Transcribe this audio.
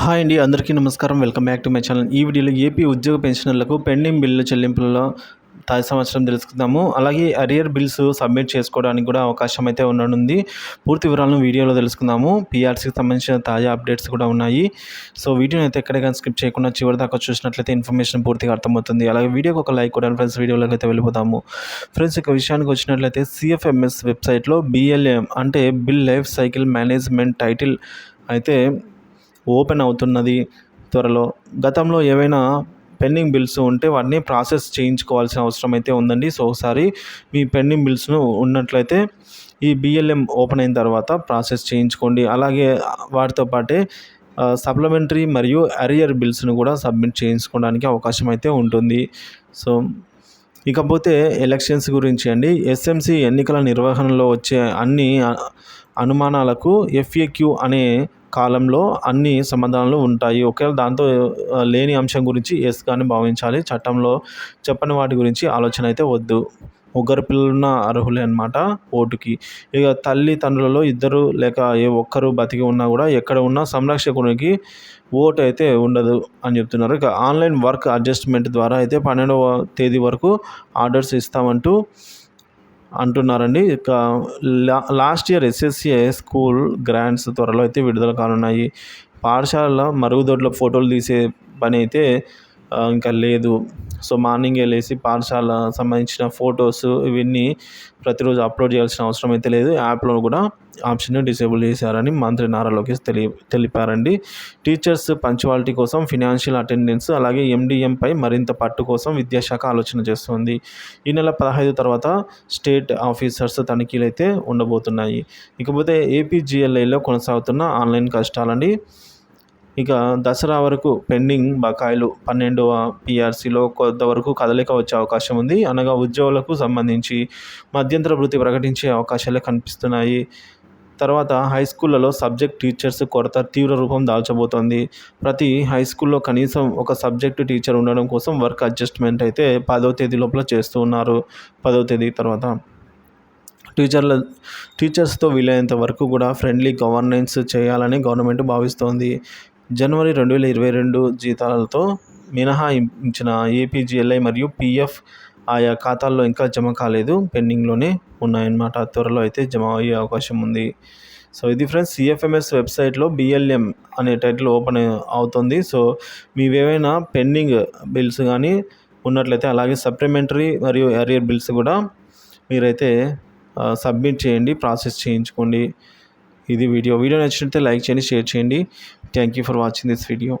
Hi అండి అందరికీ నమస్కారం. Welcome back to my channel. ఈ వీడియోలో ఏపీ ఉద్యోగ పెన్షనర్లకు పెండింగ్ బిల్లు చెల్లింపులలో తాజా సంవత్సరం తెలుసుకుందాము. అలాగే అరియర్ బిల్స్ సబ్మిట్ చేసుకోవడానికి కూడా అవకాశం అయితే ఉండనుంది. పూర్తి వివరాలను వీడియోలో తెలుసుకుందాము. పీఆర్సీకి సంబంధించిన తాజా అప్డేట్స్ కూడా ఉన్నాయి. సో వీడియోని అయితే ఎక్కడికైనా స్కిప్ చేయకుండా చివరి దాకా చూసినట్లయితే ఇన్ఫర్మేషన్ పూర్తిగా అర్థమవుతుంది. అలాగే వీడియోకి ఒక లైక్ కూడా ఫ్రెండ్స్. వీడియోలోకి అయితే వెళ్ళిపోతాము ఫ్రెండ్స్ ఇక విషయానికి వచ్చినట్లయితే సిఎఫ్ఎంఎస్ వెబ్సైట్లో బిఎల్ఎం అంటే bill life cycle management title అయితే ఓపెన్ అవుతున్నది త్వరలో. గతంలో ఏవైనా పెండింగ్ బిల్స్ ఉంటే వాటిని ప్రాసెస్ చేయించుకోవాల్సిన అవసరం అయితే ఉందండి. సో ఒకసారి మీ పెండింగ్ బిల్స్ను ఉన్నట్లయితే ఈ బిఎల్ఎం ఓపెన్ అయిన తర్వాత ప్రాసెస్ చేయించుకోండి. అలాగే వాటితో పాటే సప్లిమెంటరీ మరియు అరియర్ బిల్స్ను కూడా సబ్మిట్ చేయించుకోవడానికి అవకాశం అయితే ఉంటుంది. సో ఇకపోతే ఎలక్షన్స్ గురించి అండి. ఎస్ఎంసి ఎన్నికల నిర్వహణలో వచ్చే అన్ని అనుమానాలకు ఎఫ్ఏక్యూ అనే కాలంలో అన్ని సమాధానాలు ఉంటాయి. ఒకవేళ దాంతో లేని అంశం గురించి ఎస్ భావించాలి. చట్టంలో చెప్పని వాటి గురించి ఆలోచన అయితే వద్దు. ముగ్గురు పిల్లలున్న అర్హులే అనమాట ఓటుకి. ఇక తల్లి తండ్రులలో ఇద్దరు లేక ఏ ఒక్కరు బతికి ఉన్నా కూడా ఎక్కడ ఉన్నా సంరక్షకునికి ఓటు అయితే ఉండదు అని చెప్తున్నారు. ఇక ఆన్లైన్ వర్క్ అడ్జస్ట్మెంట్ ద్వారా అయితే పన్నెండవ తేదీ వరకు ఆర్డర్స్ ఇస్తామంటూ అంటున్నారండి. ఇక last year S S C A school grants త్వరలో అయితే విడుదల కానున్నాయి. పాఠశాలలో మరుగుదొడ్ల ఫోటోలు తీసే పని అయితే ఇంకా లేదు. సో మార్నింగ్ వెళ్ళేసి పాఠశాల సంబంధించిన ఫొటోస్ ఇవన్నీ ప్రతిరోజు అప్లోడ్ చేయాల్సిన అవసరం అయితే లేదు. యాప్లో కూడా ఆప్షన్ డిసేబుల్ చేశారని మంత్రి నారా లోకేష్ తెలి తెలిపారండి. టీచర్స్ పంచువాలిటీ కోసం ఫినాన్షియల్ అటెండెన్స్ అలాగే ఎండిఎంపై మరింత పట్టు కోసం విద్యాశాఖ ఆలోచన చేస్తుంది. ఈ నెల పదహైదు తర్వాత స్టేట్ ఆఫీసర్స్ తనిఖీలు అయితే ఉండబోతున్నాయి. ఇకపోతే ఏపీజీఎల్ఏలో కొనసాగుతున్న ఆన్లైన్ కష్టాలండి. ఇక దసరా వరకు పెండింగ్ బకాయిలు పన్నెండవ పిఆర్సీలో కొంతవరకు కదలిక వచ్చే అవకాశం ఉంది. అనగా ఉద్యోగులకు సంబంధించి మధ్యంతర వృత్తి ప్రకటించే అవకాశాలే కనిపిస్తున్నాయి. తర్వాత హై స్కూళ్ళలో సబ్జెక్ట్ టీచర్స్ కొరత తీవ్ర రూపం దాల్చబోతోంది. ప్రతి హై స్కూల్లో కనీసం ఒక సబ్జెక్టు టీచర్ ఉండడం కోసం వర్క్ అడ్జస్ట్మెంట్ అయితే పదో తేదీ లోపల చేస్తూ ఉన్నారు. పదో తేదీ తర్వాత టీచర్ల టీచర్స్తో వీలైనంత వరకు కూడా ఫ్రెండ్లీ గవర్నెన్స్ చేయాలని గవర్నమెంట్ భావిస్తోంది. జనవరి రెండు వేల ఇరవై రెండు జీతాలతో మినహాయించిన ఏపీజీఎల్ఐ మరియు పీఎఫ్ ఆయా ఖాతాల్లో ఇంకా జమ కాలేదు పెండింగ్లోనే ఉన్నాయన్నమాట. త్వరలో అయితే జమ అయ్యే అవకాశం ఉంది. సో ఇది friends C F M S వెబ్సైట్లో బిఎల్ఎం అనే టైటిల్ ఓపెన్ అవుతుంది. సో మీవేవైనా పెండింగ్ బిల్స్ కానీ ఉన్నట్లయితే అలాగే సప్లిమెంటరీ మరియు ఎరియర్ బిల్స్ కూడా మీరైతే సబ్మిట్ చేయండి ప్రాసెస్ చేయించుకోండి. ఇది వీడియో. వీడియో నచ్చినట్లయితే లైక్ చేయండి షేర్ చేయండి. Thank you for watching this video